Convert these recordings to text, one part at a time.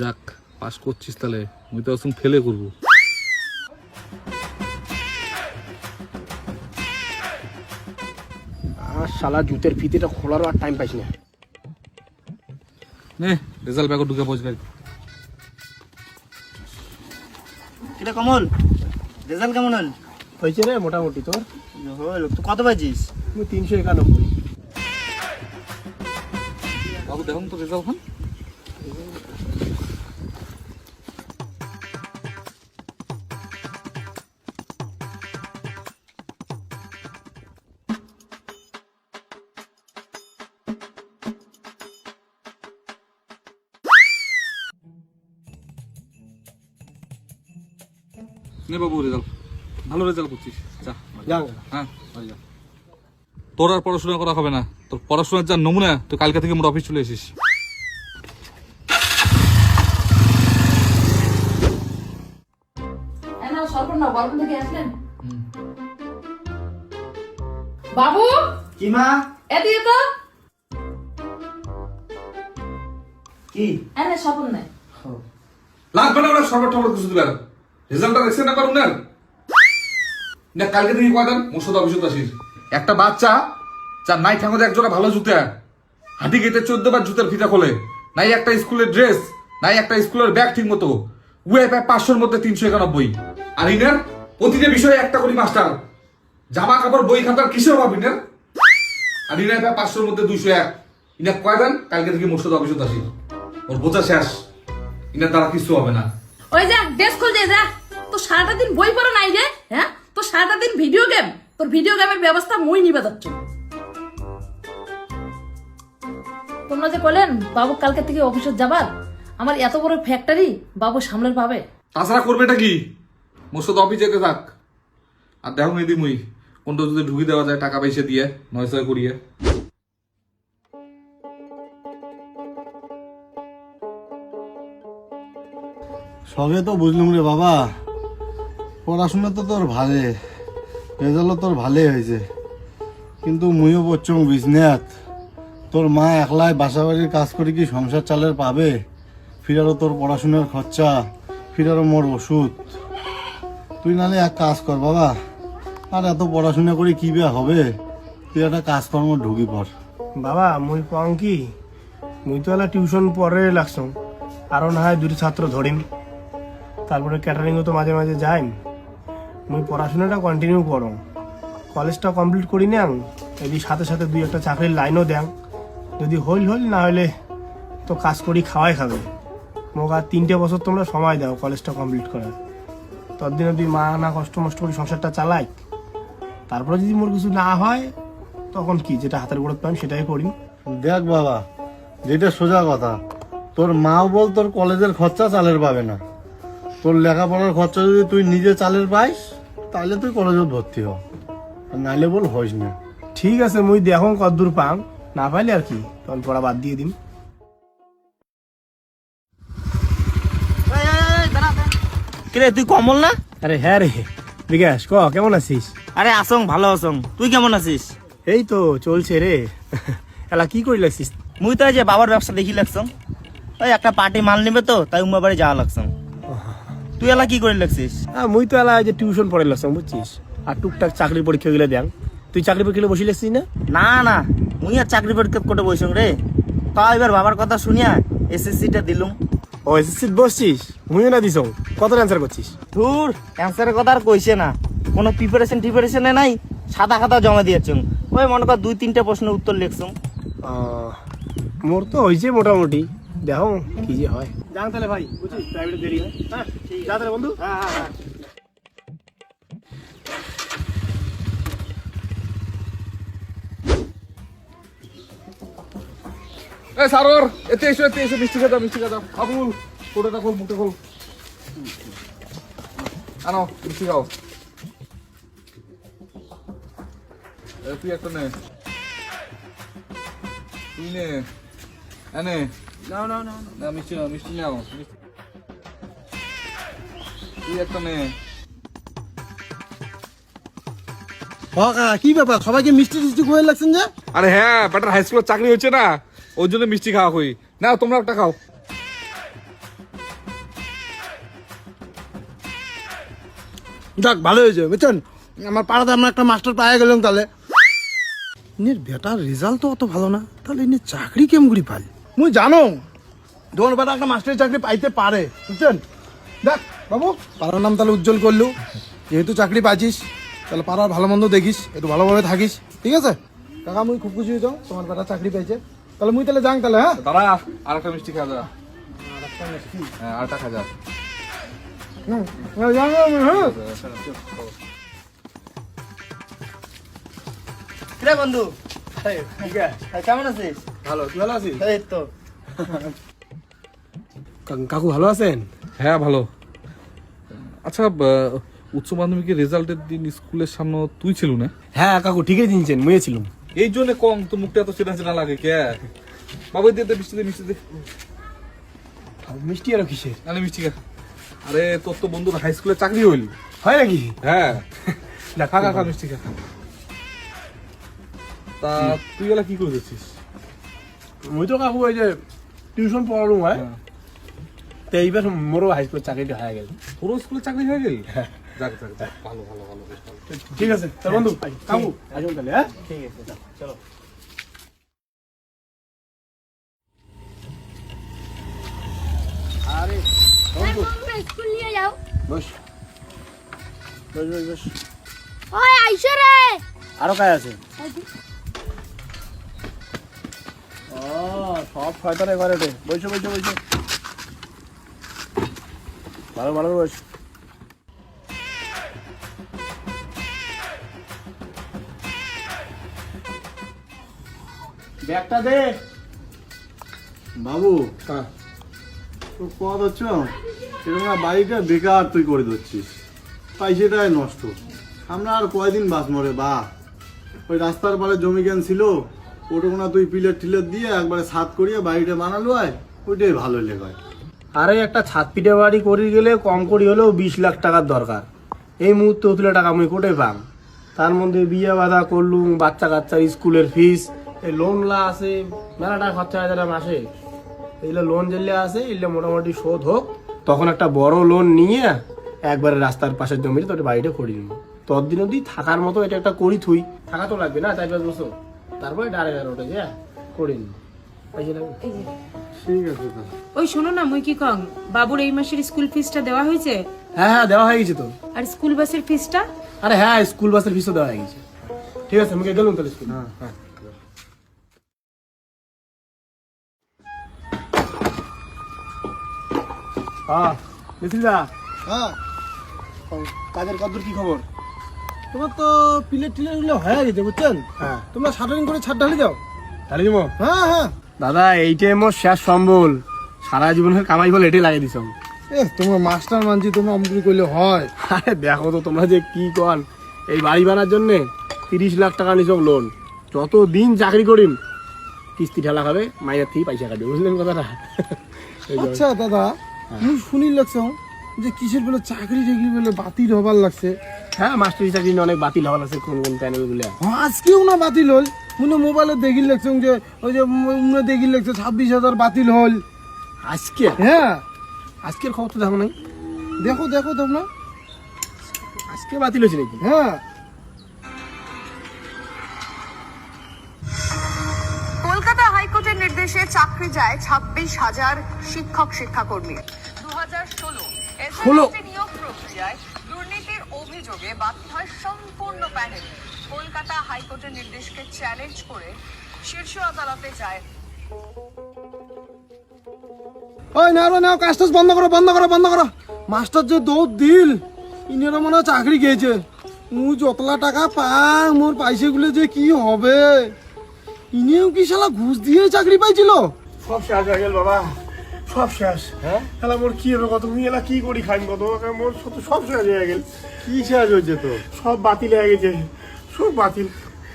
যাক পাস করছিস তাহলে। মুই তো আসুন ফেলে করব। আর শালা জুতের ফিতেটা খোলারও আর টাইম পাইছি না। নে রেজাল্ট ব্যাগ ঢুকে পৌঁছবে এটা কমল রেজাল্ট কেমন হল? হয়েছে রে মোটামুটি তোর? হল তুই কত পাইছিস? তুমি তিনশো একানব্বই। বাবু দেখুন তো রেজাল্ট খান নে বাবু রেজাল্ট ভালো রেজাল্ট করছিস। যা যাও। হ্যাঁ তোর আর পড়াশোনা করা হবে না। তোর পড়াশোনার যা নমুনা তুই কালকে থেকে মোট অফিস চলে এসিস বাবু? কি মা? এদিকে তো। কি? এনে সরপর নাই লাগবে না ওরা টরবর কিছু দিবেন রেজাল্টটা দেখছেন না কালকে থেকে অফিসত আসিস একটা বাচ্চা, যার নাই ঠাকুর একজোড়া ভালো জুতা, হাঁটি গেটে চোদ্দ বার জুতার ফিতা খোলে, নাই একটা স্কুলের ড্রেস, নাই একটা স্কুলের ব্যাগ ঠিক মতো উয়ে পাঁচশোর মধ্যে তিনশো একানব্বই। আর ইনার প্রতিটা বিষয়ে একটা করি মাস্টার, জামা কাপড়, বই খাতার কিসের অভাব ইনার? আর ইনার পায় পাঁচশোর মধ্যে দুইশো এক। ইনার কয়দান কালকে থেকে মোর্শদ অফিসত আসি ওর বোঝা শেষ। ইনার দ্বারা কিছু হবে না। ওই যা ডেস্ক খুল দে যা তো সারাটা দিন বই পড়া নাই রে হ্যাঁ? তো সারাটা দিন ভিডিও গেম তোর ভিডিও গেমের ব্যবস্থা মই নিবে যাচ্ছ তোমরা যে বলেন বাবু কালকে থেকে অফিসে যাবার আমার এত বড় ফ্যাক্টরি বাবু সামলার পাবে। তাছাড়া করবে এটা কি? মোর্শদ অফিস যেতে থাক। আর দেখো মেদি মুই কোনটা যদি ঢুকি দেওয়া যায় টাকা পয়সা দিয়ে নয় ছয় করিয়ে সবে তো বুঝলুম রে বাবা। পড়াশোনা তো তোর ভালে, রেজাল্টও তোর ভালোই হয়েছে। কিন্তু মুইও পড়ছং বিজনেস তোর মা একলাই বাসা বাড়ির কাজ করে কি সংসার চালের পাবে? ফিরারও তোর পড়াশোনার খরচা, ফিরারও মোর ওষুধ। তুই নালে এক কাজ কর বাবা, আর এত পড়াশোনা করে কি বে হবে? তুই একটা কাজকর্ম ঢুকি পর বাবা, মুই কম কি? মুই তো এলা টিউশন পরে লাগছং আরও না হয় দুটি ছাত্র ধরিম। তারপরে ক্যাটারিংও তো মাঝে মাঝে যাই মুই পড়াশোনাটা কন্টিনিউ করম কলেজটা কমপ্লিট করি নেন যদি সাথে সাথে দুই একটা চাকরির লাইনও দেন যদি হইল হইল, না হলে তো কাজ করি খাওয়াই খাবে। মোক আর তিনটে বছর তোমরা সময় দাও কলেজটা কমপ্লিট করার। ততদিন অব্দি মা না কষ্ট মষ্ট করে সংসারটা চালাই তারপরে যদি মোর কিছু না হয়, তখন কি যেটা হাতের গোড়ত পাই সেটাই করি। দেখ বাবা, যেটা সোজা কথা, তোর মাও বল তোর কলেজের খরচা চালের পাবে না। তোর লেখাপড়ার খরচা যদি তুই নিজে চালের পাইস তাহলে তুই কলেজে ভর্তি হ। নাইলে বল হইস না। ঠিক আছে মুই দেখো কদ্দূর পাম। না পাইলে আর কি? তখন পড়া বাদ দিয়ে দিম। কিরে তুই কমল না? আরে হ্যাঁ রে। বিকাশ ক কেমন আছিস? আরে আসং ভালো আসং। তুই কেমন আছিস? এই তো চলছে রে। এলা কি করি লাগছিস? মুই তো এই যে বাবার ব্যবসা দেখি লাগছং। ওই একটা পার্টি মাল নিবে তো তাই উমা বাড়ি যাওয়া লাগছং। তুই এলা কি করে লাগছিস হ্যাঁ মুই তো এলা যে টিউশন পড়ে লাগছাম বুঝছিস? আর টুকটাক চাকরির পরীক্ষা গেলে দেখ তুই চাকরি পরীক্ষা বসে লাগছিস না? না না। মুই আর চাকরি পরীক্ষা করে বসং রে। তা এবার বাবার কথা শুনিয়া এসএসসিটা দিলুম। ও এসএসসি বসছিস? মুইও না দিছ। কত অ্যান্সার করছিস? ধুর অ্যান্সারের কথা আর কইছে না। কোনো প্রিপারেশন টিপারেশনে নাই সাদা খাতা জমা দিয়েছং। ওই মনে কর দুই তিনটা প্রশ্নের উত্তর লিখছং। মোর তো হয়েছে মোটামুটি। দেখো কি যে হয়। যান তাহলে ভাই বুঝছিস? প্রাইভেটে দেরি হয়। হ্যাঁ যা তাহলে বন্ধু। হ্যাঁ হ্যাঁ হ্যাঁ। এ সারোর এতে এসো এতে এসো মিষ্টি খেতে মিষ্টি খেতে আবুল ফটোটা খোল মুখটা খোল। আনো মিষ্টি খাও। তুই একটা নে। তুই নে। এনে নাও নাও নাও না মিষ্টি নাও মিষ্টি নাও তুই একটা কাকা কি ব্যাপার? সবাইকে মিষ্টি টিষ্টি খুঁয়ে লাগছেন যে? আরে হ্যাঁ বেটার হাই স্কুলের চাকরি হচ্ছে না। ওর জন্য মিষ্টি খাওয়া হই না তোমরা একটা খাও। যাক ভালো হয়েছে বুঝছেন? আমার পাড়াতে আমরা একটা মাস্টার পায়ে গেলাম তাহলে। ইনের বেটার রেজাল্ট তো অত ভালো না। তাহলে ইনি চাকরি কেমন করি পাই মুই জানো তোমার বেটা একটা মাস্টারের চাকরি পাইতে পারে বুঝছেন? দেখ বাবু পাড়ার নাম তাহলে উজ্জ্বল করলু। যেহেতু চাকরি পাইছিস তাহলে পাড়ার ভালো মন্দ দেখিস একটু ভালোভাবে থাকিস ঠিক আছে? কাকা মুই খুব খুশি হয়েছ তোমার বেটা চাকরি পাইছে। তাহলে মুই তাহলে যাং তাহলে হ্যাঁ? দাঁড়া আর একটা মিষ্টি খাওয়া যা হ্যাঁ আর একটা খাওয়া যা বন্ধু? কেমন আছিস? ভালো তুই ভালো আছিস? এই তো। কাকু ভালো আছেন? হ্যাঁ ভালো। আচ্ছা উচ্চ মাধ্যমিকের রেজাল্টের দিন স্কুলের সামনে তুই ছিল না? হ্যাঁ কাকু ঠিকই চিনছেন মুয়ে ছিলাম। এই জন্য কম তো মুখটা এত চেনা চেনা লাগে কে? বাবা দিয়ে দে মিষ্টি দে মিষ্টি দে। মিষ্টি আরও কিসের? নালে মিষ্টি খা। আরে তোর তো বন্ধুর হাই স্কুলে চাকরি হইল। হয় নাকি? হ্যাঁ। দেখ খা খা খা মিষ্টি খা। তা তুই এলা কি করে যাচ্ছিস মুই তো কাকু ওই যে টিউশন পড়ানো হয় হ্যাঁ। তো এইবার মোরও হাই স্কুল চাকরিটা হয়ে গেল। পুরো স্কুলে চাকরি হয়ে গেল? যাক যাক যাক। ভালো ভালো ভালো ঠিক আছে তো বন্ধু কাকু আসুন তাহলে হ্যাঁ ঠিক আছে চলো। স্কুল নিয়ে যাও। বস। বস বস বস। ওই আইসো রে আরও কাজ আছে? সব শয়তানে ঘরে ওঠে। বসো বসো বসো। ভালো ভালো বস। ব্যাগটা দে। বাবু হ্যাঁ। তো পথ হচ্ছে এরকম বাড়িটা বেকার তুই করে দিচ্ছিস পয়সাটাই নষ্ট। আমরা আর কয়দিন বাস মরে বা? ওই রাস্তার পারে জমি জ্ঞান ছিল? ওটুকু না তুই পিলের টিলের দিয়ে একবারে ছাদ করিয়ে বাড়িটা বানালো হয় ওইটাই ভালো লেগায় আরে একটা ছাদ পিঠে বাড়ি করি গেলে কম করি হলেও বিশ লাখ টাকার দরকার। এই মুহূর্তে অতুলে টাকা আমি কোটে পাম? তার মধ্যে বিয়ে বাধা করলুম, বাচ্চা কাচ্চার স্কুলের ফিস এই লোনলা আছে মেলা টাকা খরচা হয় যারা মাসে। এগুলো লোন যেলে আছে এগুলো মোটামুটি শোধ হোক। তখন একটা বড় লোন নিয়ে একবারে রাস্তার পাশের জমিতে তোর বাড়িটা করে নিব। ততদিন অবধি থাকার মতো এটা একটা করি থুই। থাকা তো লাগবে না, চার পাঁচ বছর। তারপরে ডারে ওটা যে করে নিব পয়সা ঠিক আছে তা ওই শোনো না মুই কি কং বাবুর এই মাসের স্কুল ফিসটা দেওয়া হয়েছে? হ্যাঁ হ্যাঁ দেওয়া হয়ে গেছে তো। আর স্কুল বাসের ফিসটা আরে হ্যাঁ স্কুল বাসের ফিসও দেওয়া হয়ে গেছে। ঠিক আছে আমাকে গেলুম তাহলে স্কুল। হ্যাঁ হ্যাঁ। হ্যাঁ কাজের কদ্দূর কি খবর? তোমার তো পিলের টিলেরগুলো হয়ে গেছে বুঝছেন? হ্যাঁ। তোমরা শাটারিং করে ছাদ ঢালি যাও তাহলে দিব? হ্যাঁ হ্যাঁ। দাদা এইটাই মোর শেষ সম্বল। সারা জীবনের কামাই বলে এটাই লাগিয়ে দিছ। এ তোমরা মাস্টার মানছি তোমরা অমনি করলে হয়। আরে দেখো তো তোমরা যে কি কন এই বাড়ি বানার জন্য তিরিশ লাখ টাকা নিছক লোন যত দিন চাকরি করিম কিস্তি ঠেলা খাবে মায়ের থেকে পয়সা কাটবে। বুঝলেন কথাটা? আচ্ছা দাদা আমি শুনি লাগছে। যে কিসের বলে চাকরি টাকরি বলে বাতিল হবার লাগছে? হ্যাঁ মাস্টারি চাকরি অনেক বাতিল হবার লাগছে কোন কোন প্যানেলগুলো। হ্যাঁ, আজকেও না বাতিল হল। মনে মোবাইলে দেখি লাগছে যে ওই যে মনে দেখি লাগছে ছাব্বিশ হাজার বাতিল হল। আজকে? হ্যাঁ। আজকের খবর তো দেখো নাই। দেখো দেখো তোমরা। আজকে বাতিল হয়েছে নাকি? হ্যাঁ। কলকাতা হাইকোর্টের নির্দেশে চাকরি যায় ছাব্বিশ হাজার শিক্ষক শিক্ষাকর্মী ষোলো? নিয়োগ প্রক্রিয়ায় দুর্নীতির অভিযোগে বাধ্য হয় সম্পূর্ণ প্যানেল। কলকাতা হাইকোর্টের নির্দেশকে চ্যালেঞ্জ করে শীর্ষ আদালতে যায়। ওই না না কাজ টাজ বন্ধ করো বন্ধ করো বন্ধ করো। মাস্টার যে দৌড় দিল ইনেরও মনে চাকরি খেয়েছে মুই যতলা টাকা পাই মোর পয়সাগুলো যে কি হবে? ইনিও কি শালা ঘুষ দিয়ে চাকরি পাইছিল? সব শেষ হয়ে গেল বাবা। সব শেষ। হ্যাঁ? তাহলে মোর কি হবে কত? মুই এলা কি করি খাইম কত? মোর সব- সব শেষ হয়ে গেল। কি শেষ হয়েছে তো? সব বাতিল হয়ে গেছে। সব বাতিল।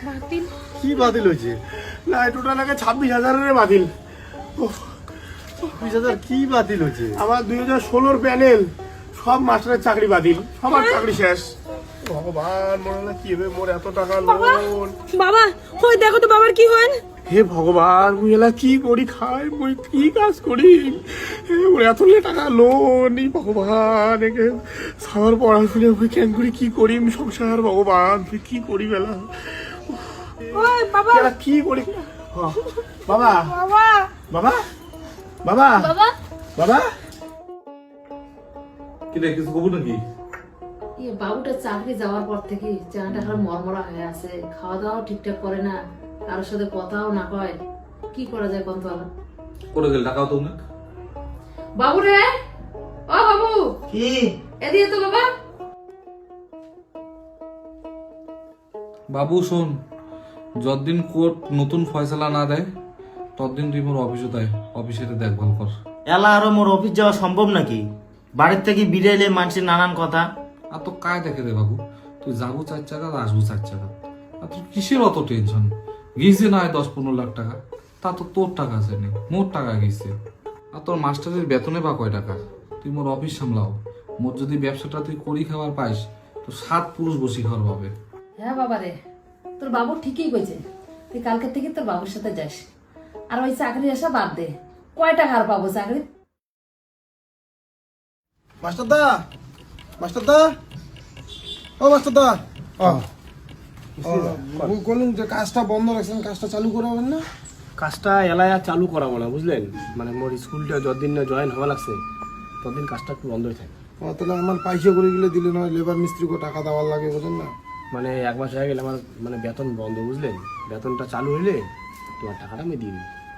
বাতিল? কি বাতিল হয়েছে? না টোটাল আগে ছাব্বিশ হাজারের বাতিল। বিশ হাজার কি বাতিল হয়েছে? আমার দুই হাজার ষোলোর প্যানেল সব মাস্টারের চাকরি বাতিল। সবার চাকরি শেষ। ভগবান মনে হলো কি হবে? মোর এত টাকা লোন বাবা ওই দেখো তো বাবার কি হয়? হে ভগবান মুই এলা কি করি খাই? মুই কি কাজ করি? মোর এত লে টাকা লোন এই ভগবান একে সবার পড়াশুনে মুই কেন করি কি করি সংসার ভগবান তুই কি করি বেলা? বাবা। এলা কি করি? হ্যাঁ, বাবা। বাবা। বাবা? বাবা? বাবা। কি রে কিছু খবর নাকি? ইয়ে বাবুটা চাকরি যাওয়ার পর থেকে জানাটা খারাপ মরমরা হয়ে আছে খাওয়া দাওয়া ঠিকঠাক করে না। কারোর সাথে কথাও না কয় কি করা যায় কোন তোলা করে গেল? টাকাও তো না বাবু রে ও বাবু! কি? এদিকে তো বাবা। বাবু শোন যতদিন কোর্ট নতুন ফয়সালা না দেয় ততদিন তুই মোর অফিসে দেয় অফিসে দেখভাল কর। এলা আরও মোর অফিস যাওয়া সম্ভব নাকি? বাড়ির থেকে বিড়াইলে মানুষের নানান কথা। আর তো কায় দেখে রে বাবু তুই যাব চার চাকা আর আসব চার চাকা। আর তোর কিসের অত টেনশন গিয়েছে না হয় দশ পনেরো লাখ টাকা? তা তো তোর টাকা আছে নে মোর টাকা গেছে। আর তোর মাস্টারের বেতনে বা কয় টাকা? তুই মোর অফিস সামলাও। মোর যদি ব্যবসাটা তুই করি খাবার পাইস তো সাত পুরুষ বসি খাওয়ার পাবে। হ্যাঁ বাবা রে তোর বাবু ঠিকই কইছে। তুই কালকে থেকে তোর বাবুর সাথে যাস। আর ওই চাকরি আসা বাদ দে। কয় টাকা আর পাবো চাকরি? মাস্টার দা মাস্টার দা ও মাস্টার দা বললেন যে কাজটা বন্ধ রাখছেন কাজটা চালু করাবেন না? কাজটা এলায় চালু করাবো না বুঝলেন? মানে মোর স্কুলটা যতদিন না জয়েন হওয়া লাগছে ততদিন কাজটা একটু বন্ধই থাকে। তাহলে আমার পয়সা করে গেলে দিলে নয় লেবার মিস্ত্রিকে টাকা দেওয়ার লাগে বুঝেন না? মানে এক মাস হয়ে গেলে আমার মানে বেতন বন্ধ বুঝলেন? বেতনটা চালু হইলে তোমার টাকাটা আমি দিন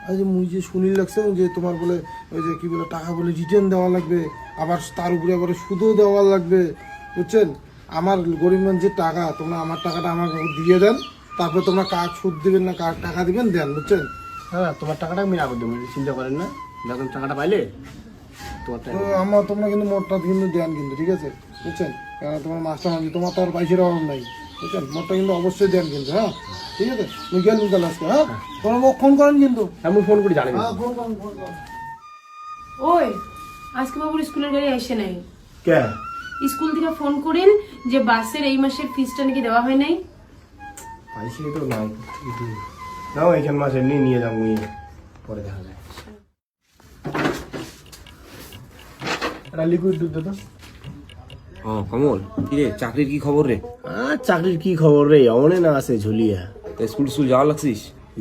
আজ মুই যে শুনি লাগছে যে তোমার বলে ওই যে কি বলে টাকা বলে রিটার্ন দেওয়া লাগবে আবার তার উপরে আবার সুদও দেওয়া লাগবে বুঝছেন? আমার গরিব মানুষের টাকা তোমরা আমার টাকাটা আমাকে দিয়ে দেন তারপরে তোমরা কাজ সুদ দিবেন না কার টাকা দিবেন দেন বুঝছেন? হ্যাঁ তোমার টাকাটা আমি রাখো দেবো চিন্তা করেন না। বেতন টাকাটা পাইলে তোমার আমার তোমরা কিন্তু মোটটা কিন্তু দেন কিন্তু ঠিক আছে? বুঝছেন? কারণ তোমার মাস্টার মাঝি তোমার তো আর পয়সার অভাব নাই বুঝছেন? মোটটা কিন্তু অবশ্যই দেন কিন্তু হ্যাঁ? ঠিক আছে? মুই গেলাম তাহলে আজকে হ্যাঁ? তোমরা ফোন করেন কিন্তু। আমি ফোন করে জানি হ্যাঁ ফোন করেন ফোন করেন। ওই আজকে বাবুর স্কুলের গাড়ি আসে নাই। কে? স্কুল থেকে ফোন করেন যে বাসের এই মাসের ফিসটা নাকি দেওয়া হয় নাই। পাইছি তো নাই। কিন্তু নাও এইখান মাস এমনি নিয়ে যাব পরে দেখা যায়। এটা লিকুইড দুধ দে তো। ও কমল কি রে চাকরির কি খবর রে? আর চাকরির কি খবর রে অমনে না আছে ঝুলিয়া। তা স্কুল স্কুল যাওয়া লাগছিস?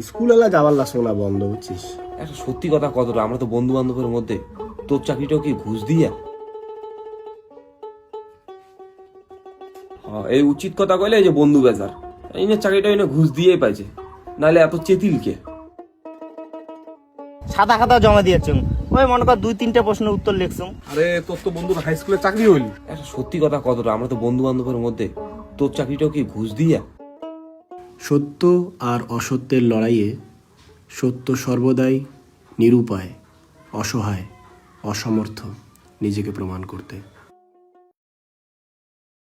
স্কুল এলা যাবার লাগছো না বন্ধ বুঝছিস? একটা সত্যি কথা কতটা আমরা তো বন্ধু বান্ধবের মধ্যে। তোর চাকরিটাও কি ঘুষ দিয়া? এই উচিত কথা কইলে এই যে বন্ধু বেজার এই না চাকরিটা এনে ঘুষ দিয়েই পাইছে নাহলে এত চেতিল কে? সাদা খাতা জমা দিয়েছুম। ওই মনে কর দুই তিনটা প্রশ্নের উত্তর লিখছুম। আরে তোর তো বন্ধুর হাই স্কুলে চাকরি হইল। একটা সত্যি কথা কতটা আমরা তো বন্ধু বান্ধবের মধ্যে তোর চাকরিটাও কি ঘুষ দিয়া? সত্য আর অসত্যের লড়াইয়ে সত্য সর্বদাই নিরুপায় অসহায় অসমর্থ নিজেকে প্রমাণ করতে।